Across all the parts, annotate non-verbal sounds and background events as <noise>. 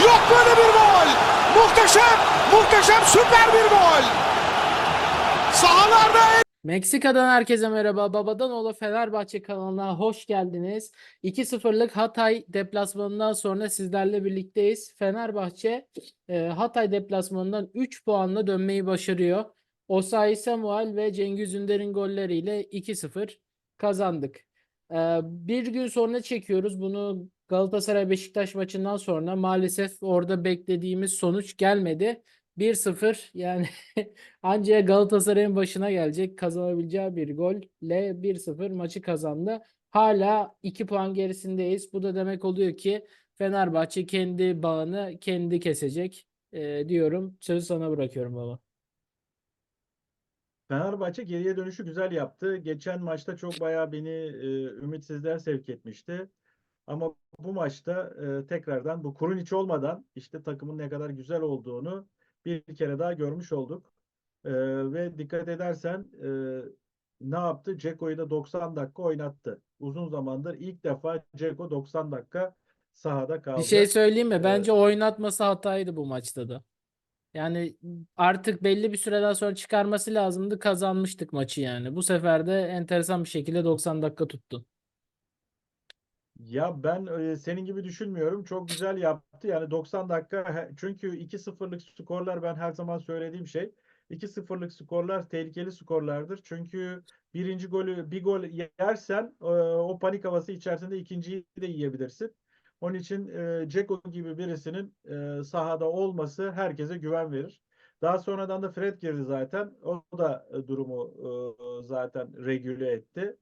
Yok böyle bir gol. Muhteşem, muhteşem süper bir gol. Sahalarda Meksika'dan herkese merhaba. Babadan oğlu Fenerbahçe kanalına hoş geldiniz. 2-0'lık Hatay deplasmanından sonra sizlerle birlikteyiz. Fenerbahçe e, Hatay deplasmanından 3 puanla dönmeyi başarıyor. Osayi Samuel ve Cengiz Ünder'in golleriyle 2-0 kazandık. E, bir gün sonra çekiyoruz. Bunu Galatasaray Beşiktaş maçından sonra maalesef orada beklediğimiz sonuç gelmedi. 1-0 yani <laughs> Ancak Galatasaray'ın başına gelecek kazanabileceği bir golle 1-0 maçı kazandı. Hala 2 puan gerisindeyiz. Bu da demek oluyor ki Fenerbahçe kendi bağını kendi kesecek Ee, diyorum. Sözü sana bırakıyorum baba. Fenerbahçe geriye dönüşü güzel yaptı. Geçen maçta çok bayağı beni e, ümitsizliğe sevk etmişti. Ama bu maçta e, tekrardan bu Kurunic olmadan işte takımın ne kadar güzel olduğunu bir kere daha görmüş olduk. E, ve dikkat edersen e, ne yaptı? Ceko'yu da 90 dakika oynattı. Uzun zamandır ilk defa Ceko 90 dakika sahada kaldı. Bir şey söyleyeyim mi? Ee, Bence oynatması hataydı bu maçta da. Yani artık belli bir süreden sonra çıkarması lazımdı. Kazanmıştık maçı yani. Bu sefer de enteresan bir şekilde 90 dakika tuttu. Ya ben e, senin gibi düşünmüyorum. Çok güzel yaptı. Yani 90 dakika çünkü 2-0'lık skorlar ben her zaman söylediğim şey. 2-0'lık skorlar tehlikeli skorlardır. Çünkü birinci golü bir gol yersen e, o panik havası içerisinde ikinciyi de yiyebilirsin. Onun için e, Dzeko gibi birisinin e, sahada olması herkese güven verir. Daha sonradan da Fred girdi zaten. O da e, durumu e, zaten regüle etti.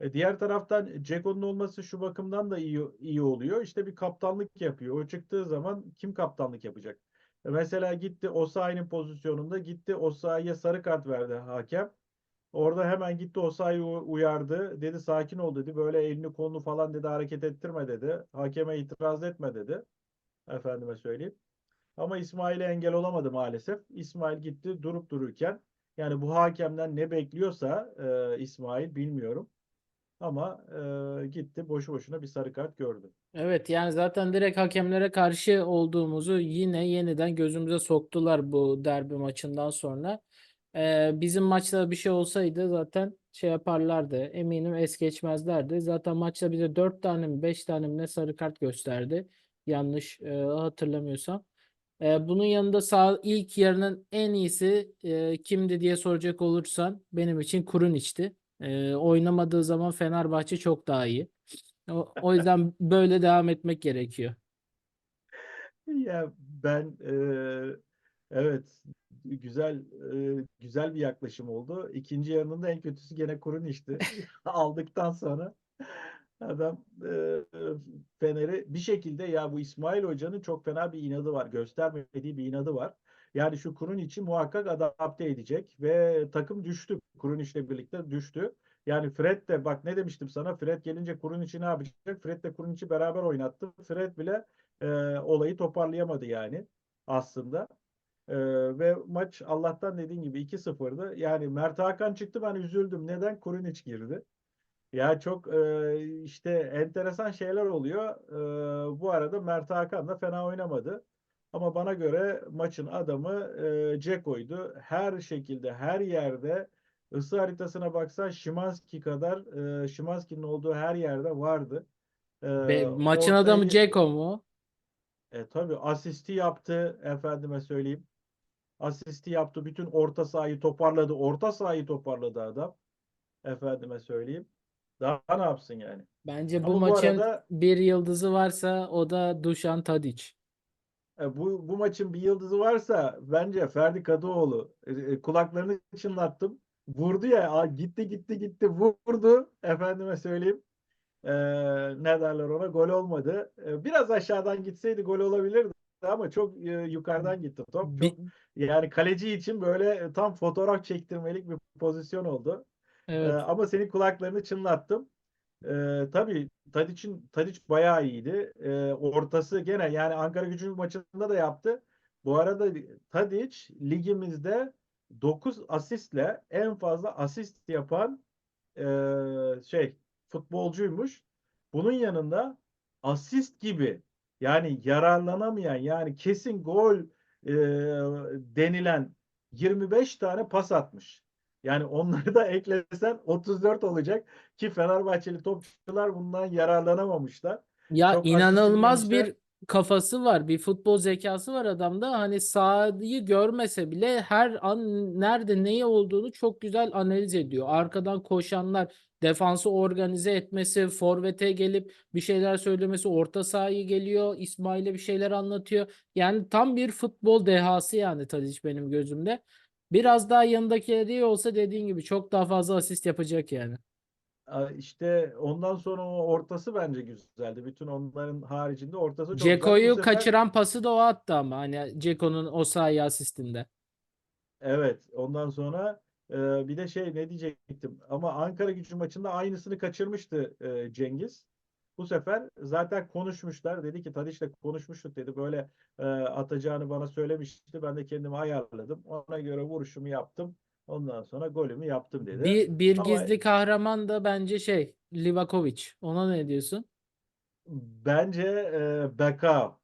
E, diğer taraftan Ceko'nun olması şu bakımdan da iyi iyi oluyor. İşte bir kaptanlık yapıyor. O çıktığı zaman kim kaptanlık yapacak? E, mesela gitti Osayi'nin pozisyonunda gitti Osayi'ye sarı kart verdi hakem. Orada hemen gitti Osayi uyardı. Dedi sakin ol dedi. Böyle elini kolunu falan dedi hareket ettirme dedi. Hakeme itiraz etme dedi. Efendime söyleyeyim. Ama İsmail'e engel olamadı maalesef. İsmail gitti durup dururken yani bu hakemden ne bekliyorsa e, İsmail bilmiyorum. Ama e, gitti boşu boşuna bir sarı kart gördü. Evet yani zaten direkt hakemlere karşı olduğumuzu yine yeniden gözümüze soktular bu derbi maçından sonra. Ee, bizim maçta bir şey olsaydı zaten şey yaparlardı. Eminim es geçmezlerdi. Zaten maçta bize 4 tane mi 5 tane mi ne sarı kart gösterdi. Yanlış e, hatırlamıyorsam. E, bunun yanında sağ ilk yarının en iyisi e, kimdi diye soracak olursan benim için Kurunić'ti. E, oynamadığı zaman Fenerbahçe çok daha iyi. O, o yüzden böyle devam etmek gerekiyor. Ya ben e, evet güzel e, güzel bir yaklaşım oldu. İkinci yarının da en kötüsü gene Kurunić'ti. <laughs> Aldıktan sonra adam e, Fener'i bir şekilde ya bu İsmail Hoca'nın çok fena bir inadı var. Göstermediği bir inadı var. Yani şu Kurunić'i muhakkak adapte edecek ve takım düştü. Kurunić'le birlikte düştü. Yani Fred de bak ne demiştim sana Fred gelince Kurunić'i ne yapacak? Fred de Kurunić'i beraber oynattı. Fred bile e, olayı toparlayamadı yani aslında. E, ve maç Allah'tan dediğin gibi 2-0'dı. Yani Mert Hakan çıktı ben üzüldüm. Neden? Kurunić girdi. Ya çok e, işte enteresan şeyler oluyor. E, bu arada Mert Hakan da fena oynamadı. Ama bana göre maçın adamı e, Ceko'ydu. Her şekilde, her yerde ısı haritasına baksan Şimanski kadar e, Şimanski'nin olduğu her yerde vardı. E, Be- maçın adamı ortayı- Dzeko mu? e, tabii asisti yaptı efendime söyleyeyim. Asisti yaptı. Bütün orta sahayı toparladı. Orta sahayı toparladı adam. Efendime söyleyeyim. Daha ne yapsın yani? Bence bu Ama bu maçın arada- bir yıldızı varsa o da Dušan Tadić. E, bu, bu maçın bir yıldızı varsa bence Ferdi Kadıoğlu. E, e, kulaklarını çınlattım. Vurdu ya. gitti gitti gitti. Vurdu. Efendime söyleyeyim. E, ne derler ona? Gol olmadı. E, biraz aşağıdan gitseydi gol olabilirdi ama çok e, yukarıdan gitti top. Çok yani kaleci için böyle e, tam fotoğraf çektirmelik bir pozisyon oldu. Evet. ama senin kulaklarını çınlattım. Ee, tabii Tadiç'in Tadiç bayağı iyiydi. Ee, ortası gene yani Ankara Gücü maçında da yaptı. Bu arada Tadiç ligimizde 9 asistle en fazla asist yapan e, şey futbolcuymuş. Bunun yanında asist gibi Yani yararlanamayan yani kesin gol e, denilen 25 tane pas atmış. Yani onları da eklesen 34 olacak ki Fenerbahçeli topçular bundan yararlanamamışlar. Ya Çok inanılmaz bir kafası var, bir futbol zekası var adamda. Hani sahayı görmese bile her an nerede neyi olduğunu çok güzel analiz ediyor. Arkadan koşanlar, defansı organize etmesi, forvete gelip bir şeyler söylemesi, orta sahayı geliyor, İsmail'e bir şeyler anlatıyor. Yani tam bir futbol dehası yani Tadic benim gözümde. Biraz daha yanındakileri olsa dediğin gibi çok daha fazla asist yapacak yani. İşte ondan sonra o ortası bence güzeldi. Bütün onların haricinde ortası çok Ceko'yu sefer- kaçıran pası da o attı ama hani Ceko'nun o sayı asistinde. Evet, ondan sonra e, bir de şey ne diyecektim ama Ankara Gücü maçında aynısını kaçırmıştı e, Cengiz. Bu sefer zaten konuşmuşlar. Dedi ki Tadiş'le konuşmuştuk dedi. Böyle e, atacağını bana söylemişti. Ben de kendimi ayarladım. Ona göre vuruşumu yaptım. Ondan sonra golümü yaptım dedi. Bir, bir Ama- gizli kahraman da bence şey Livakovic. Ona ne diyorsun? Bence e, Bekao.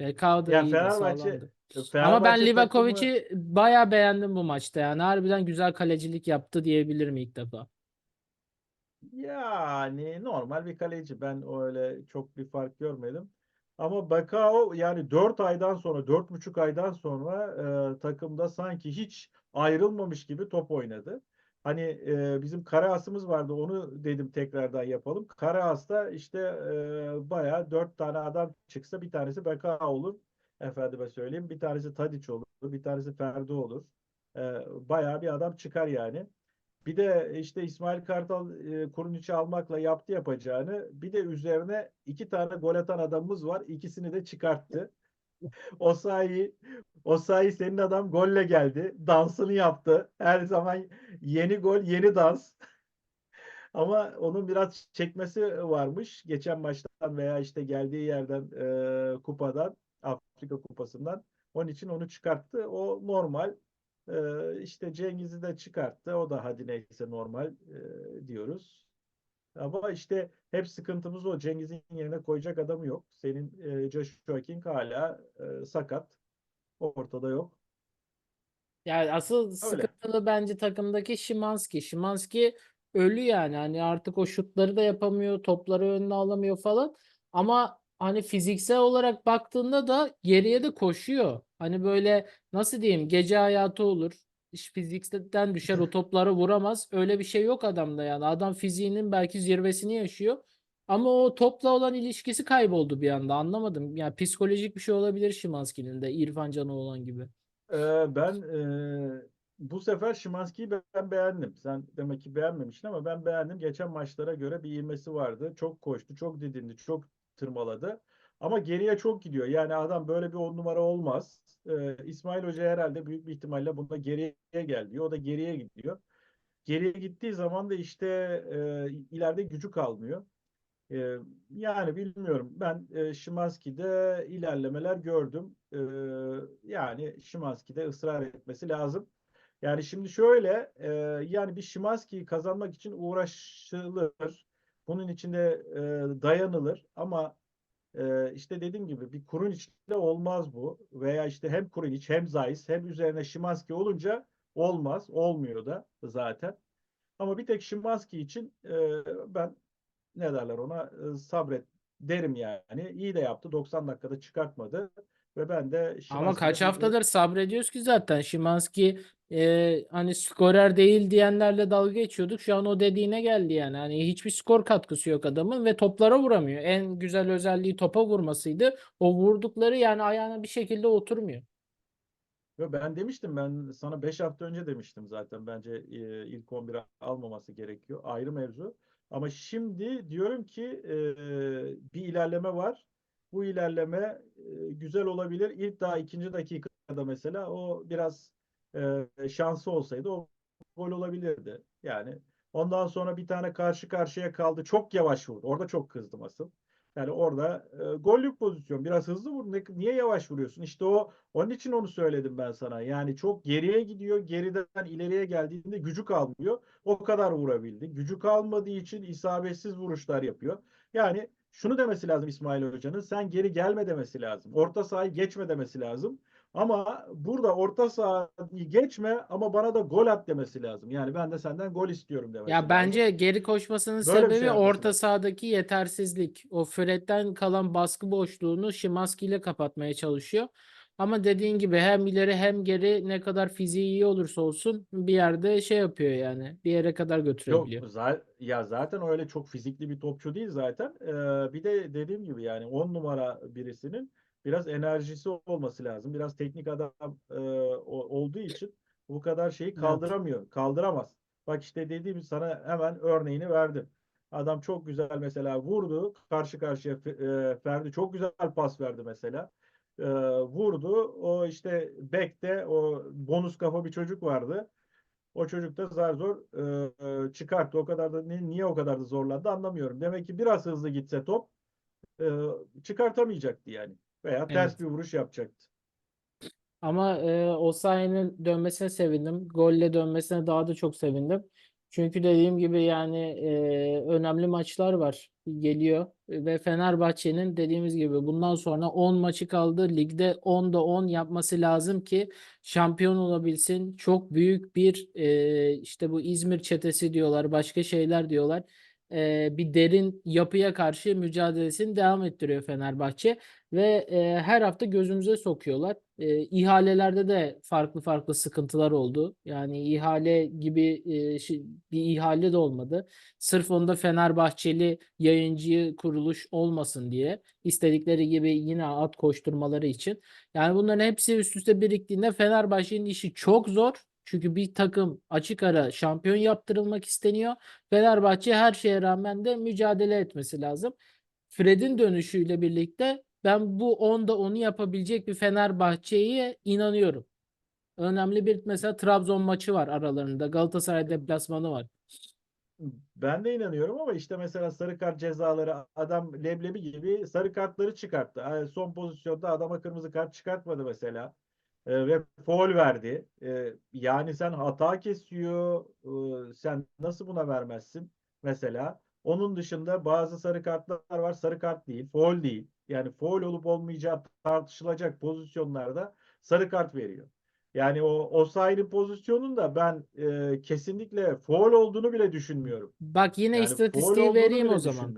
BK da Ya iyiydi, Fenerbahçe sağlamdı. Ama ben Fenerbahçe takımı- Livakovic'i bayağı beğendim bu maçta yani. Harbiden güzel kalecilik yaptı diyebilirim ilk defa. Yani normal bir kaleci. Ben öyle çok bir fark görmedim. Ama Bakao yani 4 aydan sonra, dört buçuk aydan sonra e, takımda sanki hiç ayrılmamış gibi top oynadı. Hani e, bizim Karaas'ımız vardı. Onu dedim tekrardan yapalım. Karaas'ta işte e, bayağı 4 tane adam çıksa bir tanesi Bakao olur. Efendime söyleyeyim. Bir tanesi Tadiç olur. Bir tanesi Ferdi olur. E, bayağı bir adam çıkar yani. Bir de işte İsmail Kartal e, Kuruniç'i almakla yaptı yapacağını. Bir de üzerine iki tane gol atan adamımız var. İkisini de çıkarttı. <laughs> Osayi, Osayi senin adam golle geldi. Dansını yaptı. Her zaman yeni gol, yeni dans. <laughs> Ama onun biraz çekmesi varmış. Geçen maçtan veya işte geldiği yerden e, kupadan, Afrika kupasından. Onun için onu çıkarttı. O normal. Ee, işte Cengiz'i de çıkarttı. O da hadi neyse normal e, diyoruz. Ama işte hep sıkıntımız o. Cengiz'in yerine koyacak adamı yok. Senin e, Joshua King hala e, sakat. Ortada yok. Yani asıl sıkıntılı bence takımdaki Szymański. Szymański ölü yani. Hani artık o şutları da yapamıyor, topları önüne alamıyor falan. Ama hani fiziksel olarak baktığında da geriye de koşuyor. Hani böyle nasıl diyeyim gece hayatı olur. İş fizikten düşer o <laughs> topları vuramaz. Öyle bir şey yok adamda yani. Adam fiziğinin belki zirvesini yaşıyor. Ama o topla olan ilişkisi kayboldu bir anda. Anlamadım. Yani psikolojik bir şey olabilir Szymański'nin de İrfan Can'a olan gibi. Ee, ben e, bu sefer Szymański'yi ben beğendim. Sen demek ki beğenmemiştin ama ben beğendim. Geçen maçlara göre bir ivmesi vardı. Çok koştu, çok didindi, çok tırmaladı. Ama geriye çok gidiyor. Yani adam böyle bir on numara olmaz. Ee, İsmail Hoca herhalde büyük bir ihtimalle bunda geriye gel diyor. O da geriye gidiyor. Geriye gittiği zaman da işte e, ileride gücü kalmıyor. E, yani bilmiyorum. Ben e, Szymański'de ilerlemeler gördüm. E, yani Szymański'de ısrar etmesi lazım. Yani şimdi şöyle e, yani bir Szymański'yi kazanmak için uğraşılır. Bunun içinde e, dayanılır ama e, işte dediğim gibi bir Kuruniç'te olmaz bu. Veya işte hem Kuruniç hem Zayis hem üzerine Szymański olunca olmaz. Olmuyor da zaten. Ama bir tek Szymański için e, ben ne derler ona e, sabret derim yani. İyi de yaptı. 90 dakikada çıkartmadı. Ve ben de Ama kaç haftadır sabrediyoruz ki zaten. Szymański e, hani skorer değil diyenlerle dalga geçiyorduk. Şu an o dediğine geldi yani. Hani hiçbir skor katkısı yok adamın ve toplara vuramıyor. En güzel özelliği topa vurmasıydı. O vurdukları yani ayağına bir şekilde oturmuyor. Ve ben demiştim ben sana 5 hafta önce demiştim zaten bence e, ilk 11'e almaması gerekiyor. Ayrı mevzu. Ama şimdi diyorum ki e, bir ilerleme var. Bu ilerleme e, güzel olabilir. İlk daha ikinci dakikada mesela o biraz e, şansı olsaydı o gol olabilirdi. Yani ondan sonra bir tane karşı karşıya kaldı. Çok yavaş vurdu. Orada çok kızdım asıl. Yani orada e, gollük pozisyon. Biraz hızlı vur. Ne- niye yavaş vuruyorsun? İşte o onun için onu söyledim ben sana. Yani çok geriye gidiyor. Geriden ileriye geldiğinde gücü kalmıyor. O kadar vurabildi. Gücü kalmadığı için isabetsiz vuruşlar yapıyor. Yani şunu demesi lazım İsmail Hoca'nın. Sen geri gelme demesi lazım. Orta sahayı geçme demesi lazım. Ama burada orta sahayı geçme ama bana da gol at demesi lazım. Yani ben de senden gol istiyorum demesi Ya lazım. bence geri koşmasının Böyle bir sebebi şey yapması orta lazım. sahadaki yetersizlik. O Fred'den kalan baskı boşluğunu Szymański ile kapatmaya çalışıyor. Ama dediğin gibi hem ileri hem geri ne kadar fiziği iyi olursa olsun bir yerde şey yapıyor yani. Bir yere kadar Yok götürebiliyor. za- ya zaten öyle çok fizikli bir topçu değil zaten. Ee, bir de dediğim gibi yani 10 numara birisinin biraz enerjisi olması lazım. Biraz teknik adam e, olduğu için bu kadar şeyi Evet. kaldıramıyor. Kaldıramaz. Bak işte dediğim sana hemen örneğini verdim. Adam çok güzel mesela vurdu. Karşı karşıya e, Ferdi çok güzel pas verdi mesela. Ee, vurdu. O işte bekte o bonus kafa bir çocuk vardı. O çocuk da zar zor e, e, çıkarttı. O kadar da ni- niye o kadar da zorlandı anlamıyorum. Demek ki biraz hızlı gitse top e, çıkartamayacaktı yani. Veya ters Evet. bir vuruş yapacaktı. Ama e, Osayi'nin dönmesine sevindim. Golle dönmesine daha da çok sevindim. Çünkü dediğim gibi yani e, önemli maçlar var. Geliyor. Ve Fenerbahçe'nin dediğimiz gibi bundan sonra 10 maçı kaldı. Ligde 10'da 10 yapması lazım ki şampiyon olabilsin. Çok büyük bir e, işte bu İzmir çetesi diyorlar. Başka şeyler diyorlar. E, bir derin yapıya karşı mücadelesini devam ettiriyor Fenerbahçe ve e, her hafta gözümüze sokuyorlar. E, ihalelerde de farklı farklı sıkıntılar oldu. Yani ihale gibi e, bir ihale de olmadı. Sırf onda Fenerbahçeli yayıncı kuruluş olmasın diye istedikleri gibi yine at koşturmaları için. Yani bunların hepsi üst üste biriktiğinde Fenerbahçe'nin işi çok zor. Çünkü bir takım açık ara şampiyon yaptırılmak isteniyor. Fenerbahçe her şeye rağmen de mücadele etmesi lazım. Fred'in dönüşüyle birlikte ben bu 10'da 10'u yapabilecek bir Fenerbahçe'ye inanıyorum. Önemli bir mesela Trabzon maçı var aralarında. Galatasaray deplasmanı var. Ben de inanıyorum ama işte mesela sarı kart cezaları adam leblebi gibi sarı kartları çıkarttı. Son pozisyonda adama kırmızı kart çıkartmadı mesela. E, ve faul verdi. E, yani sen hata kesiyor. e, sen nasıl buna vermezsin mesela? Onun dışında bazı sarı kartlar var. Sarı kart değil, faul değil. Yani faul olup olmayacağı tartışılacak pozisyonlarda sarı kart veriyor. Yani o Osayi'nin pozisyonunda ben e, kesinlikle faul olduğunu bile düşünmüyorum. Bak yine Yani istatistiği vereyim o zaman.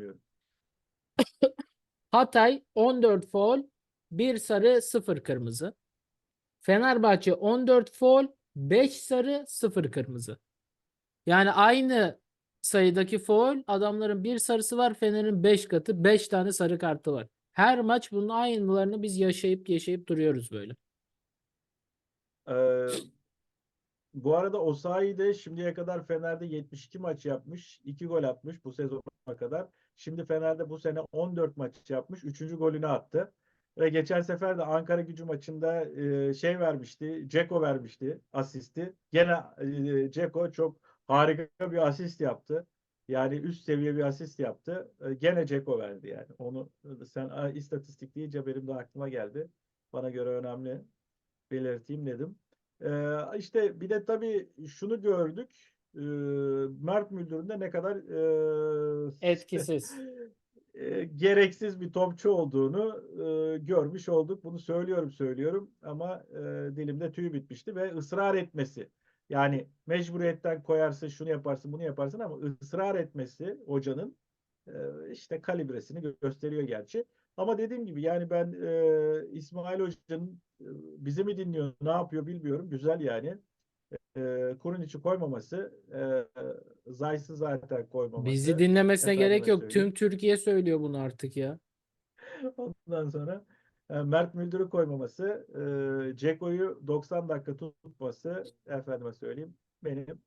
<laughs> Hatay 14 faul, 1 sarı, 0 kırmızı. Fenerbahçe 14 faul, 5 sarı, 0 kırmızı. Yani aynı sayıdaki faul adamların bir sarısı var, Fener'in 5 katı, 5 tane sarı kartı var. Her maç bunun aynılarını biz yaşayıp yaşayıp duruyoruz böyle. Ee, bu arada Osayi de şimdiye kadar Fener'de 72 maç yapmış. 2 gol atmış bu sezona kadar. Şimdi Fener'de bu sene 14 maç yapmış. 3. golünü attı. Ve geçen sefer de Ankara gücü maçında e, şey vermişti. Ceko vermişti asisti. Gene e, Ceko çok harika bir asist yaptı. Yani üst seviye bir asist yaptı. E, gene Ceko verdi yani. Onu sen a, istatistik deyince benim de aklıma geldi. Bana göre önemli belirteyim dedim. Ee, işte bir de tabii şunu gördük. Ee, Mert Müldür'ün ne kadar e, Etkisiz. <laughs> e, gereksiz bir topçu olduğunu e, görmüş olduk. Bunu söylüyorum söylüyorum ama e, dilimde tüy bitmişti ve ısrar etmesi. Yani mecburiyetten koyarsın, şunu yaparsın, bunu yaparsın ama ısrar etmesi hocanın e, işte kalibresini gö- gösteriyor gerçi. Ama dediğim gibi yani ben e, İsmail Hoca'nın e, bizi mi dinliyor, ne yapıyor bilmiyorum. Güzel yani. E, kurun içi koymaması, e, Zayt'sı zaten koymaması. Bizi dinlemesine gerek yok. söyleyeyim. Tüm Türkiye söylüyor bunu artık ya. <laughs> Ondan sonra Mert Müldür'ü koymaması, e, Ceko'yu 90 dakika tutması, efendime söyleyeyim, benim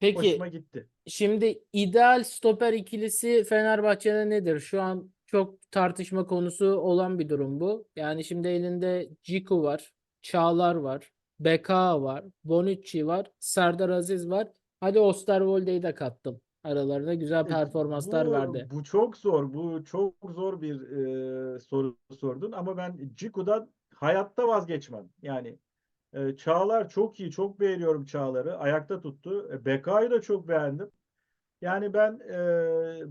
Peki hoşuma gitti. Şimdi ideal stoper ikilisi Fenerbahçe'de nedir? Şu an çok tartışma konusu olan bir durum bu. Yani şimdi elinde Ciku var, Çağlar var, Beka var, Bonucci var, Serdar Aziz var. Hadi Osterwolde'yi de kattım. Aralarına güzel E, performanslar bu, verdi. Bu çok zor. Bu çok zor bir e, soru sordun ama ben Ciku'dan hayatta vazgeçmem. Yani e, Çağlar çok iyi. Çok beğeniyorum Çağlar'ı. Ayakta tuttu. E, Beka'yı da çok beğendim. Yani ben e,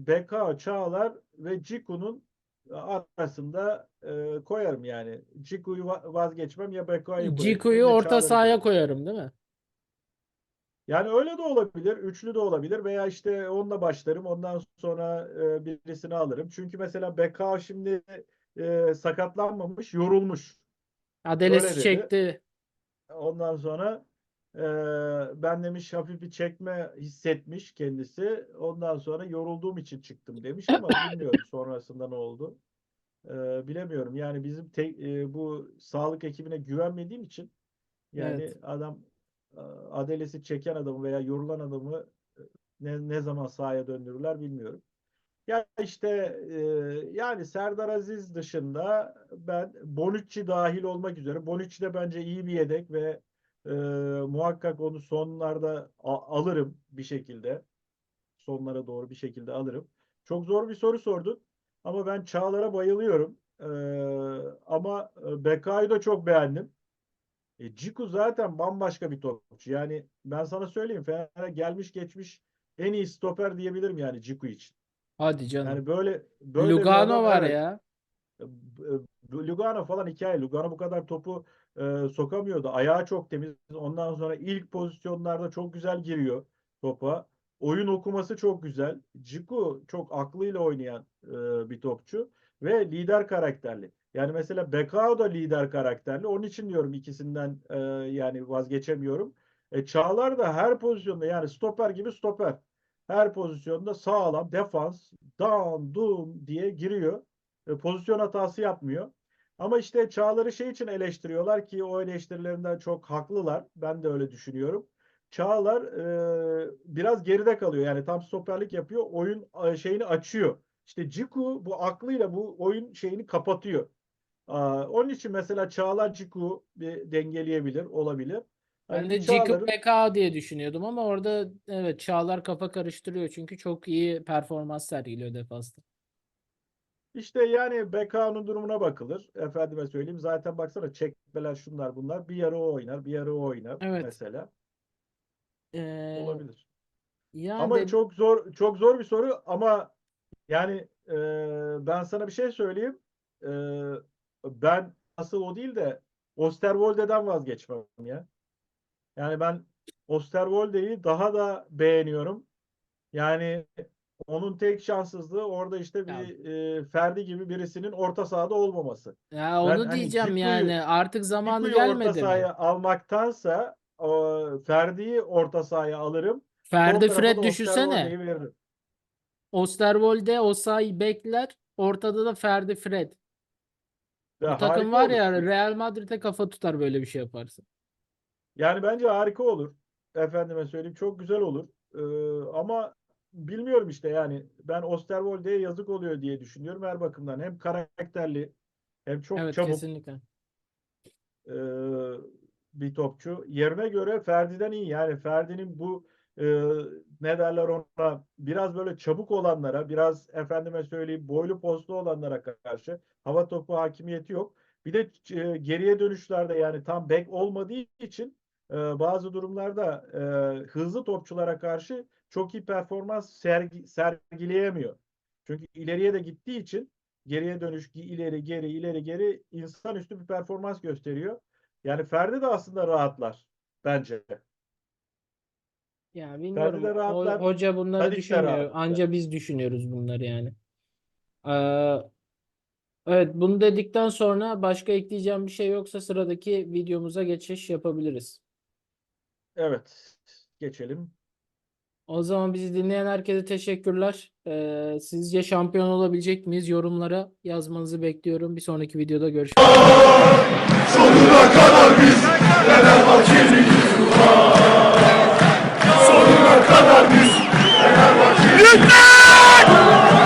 Beka, Çağlar ve Ciku'nun arasında e, koyarım yani. Ciku'yu va- vazgeçmem ya Beka'yı koyarım. Ciku'yu orta sahaya koyarım değil mi? Yani öyle de olabilir, üçlü de olabilir veya işte onunla başlarım. Ondan sonra e, birisini alırım. Çünkü mesela Beka şimdi e, sakatlanmamış, yorulmuş. Adelesi çekti. Ondan sonra e, ben demiş hafif bir çekme hissetmiş kendisi. Ondan sonra yorulduğum için çıktım demiş ama <coughs> bilmiyorum sonrasında ne oldu. E, bilemiyorum. Yani bizim te- e, bu sağlık ekibine güvenmediğim için yani Evet. adam e, adelesi çeken adamı veya yorulan adamı e, ne, ne zaman sahaya döndürürler bilmiyorum. Ya işte e, yani Serdar Aziz dışında ben Bonucci dahil olmak üzere Bonucci de bence iyi bir yedek ve e, muhakkak onu sonlarda alırım bir şekilde. Sonlara doğru bir şekilde alırım. Çok zor bir soru sordun ama ben Çağlar'a bayılıyorum. E, ama e, Bekay'ı da çok beğendim. E, Ciku zaten bambaşka bir topçu. Yani ben sana söyleyeyim Fener'e gelmiş geçmiş en iyi stoper diyebilirim yani Ciku için. Hadi canım. Yani böyle böyle Lugano adam, var evet. ya. E, Lugano falan hikaye. Lugano bu kadar topu e, sokamıyordu. Ayağı çok temiz. Ondan sonra ilk pozisyonlarda çok güzel giriyor topa. Oyun okuması çok güzel. Ciku çok aklıyla oynayan e, bir topçu ve lider karakterli. Yani mesela Bekao da lider karakterli. Onun için diyorum ikisinden e, yani vazgeçemiyorum. E, Çağlar da her pozisyonda yani stoper gibi stoper. Her pozisyonda sağlam defans, down, doom diye giriyor. E, pozisyon hatası yapmıyor. Ama işte Çağlar'ı şey için eleştiriyorlar ki o eleştirilerinden çok haklılar. Ben de öyle düşünüyorum. Çağlar e, biraz geride kalıyor. Yani tam stoperlik yapıyor. Oyun e, şeyini açıyor. İşte Ciku bu aklıyla bu oyun şeyini kapatıyor. Onun için mesela Çağlar Ciku bir dengeleyebilir, olabilir. Ben Hani de Ciku Çağlar'ın- PK diye düşünüyordum ama orada evet Çağlar kafa karıştırıyor çünkü çok iyi performans sergiliyor defansta. İşte yani Beka'nın durumuna bakılır. Efendime söyleyeyim. Zaten baksana çekmeler şunlar bunlar. Bir yarı o oynar, bir yarı o oynar Evet. mesela. Ee, Olabilir. ya Ama de- çok zor çok zor bir soru ama yani e, ben sana bir şey söyleyeyim. E, ben asıl o değil de Osterwolde'den vazgeçmem ya. Yani ben Osterwolde'yi daha da beğeniyorum. Yani onun tek şanssızlığı orada işte bir e, Ferdi gibi birisinin orta sahada olmaması. ya onu hani diyeceğim Ciku'yu- yani artık zamanı Ciku'yu orta gelmedi mi? sahaya almaktansa o Ferdi'yi orta sahaya alırım. Ferdi Fred düşünsene. Osterwolde, Osayi bekler. Ortada da Ferdi Fred. Bu Ya takım harika var olur. ya Real Madrid'e kafa tutar böyle bir şey yaparsa. Yani bence harika olur. Efendime söyleyeyim çok güzel olur. Ee, ama bilmiyorum işte yani ben Osterwolde'ye yazık oluyor diye düşünüyorum her bakımdan. Hem karakterli hem çok Evet çabuk kesinlikle. e, bir topçu. Yerine göre Ferdi'den iyi. Yani Ferdi'nin bu e, ne derler ona biraz böyle çabuk olanlara, biraz efendime söyleyeyim boylu postlu olanlara karşı hava topu hakimiyeti yok. Bir de e, geriye dönüşlerde yani tam bek olmadığı için e, bazı durumlarda e, hızlı topçulara karşı çok iyi performans sergi, sergileyemiyor. Çünkü ileriye de gittiği için geriye dönüş ileri geri ileri geri insanüstü bir performans gösteriyor. Yani Ferdi de aslında rahatlar bence. Ya bilmiyorum. Ferdi hoca bunları Tadiç de düşünmüyor. rahatlar. Anca biz düşünüyoruz bunları yani. Ee, evet bunu dedikten sonra başka ekleyeceğim bir şey yoksa sıradaki videomuza geçiş yapabiliriz. Evet. Geçelim. O zaman bizi dinleyen herkese teşekkürler. Ee, sizce şampiyon olabilecek miyiz? Yorumlara yazmanızı bekliyorum. Bir sonraki videoda görüşmek üzere. Sonuna kadar biz Fenerbahçeliyiz ulan sonuna kadar biz Fenerbahçe. Lütfen!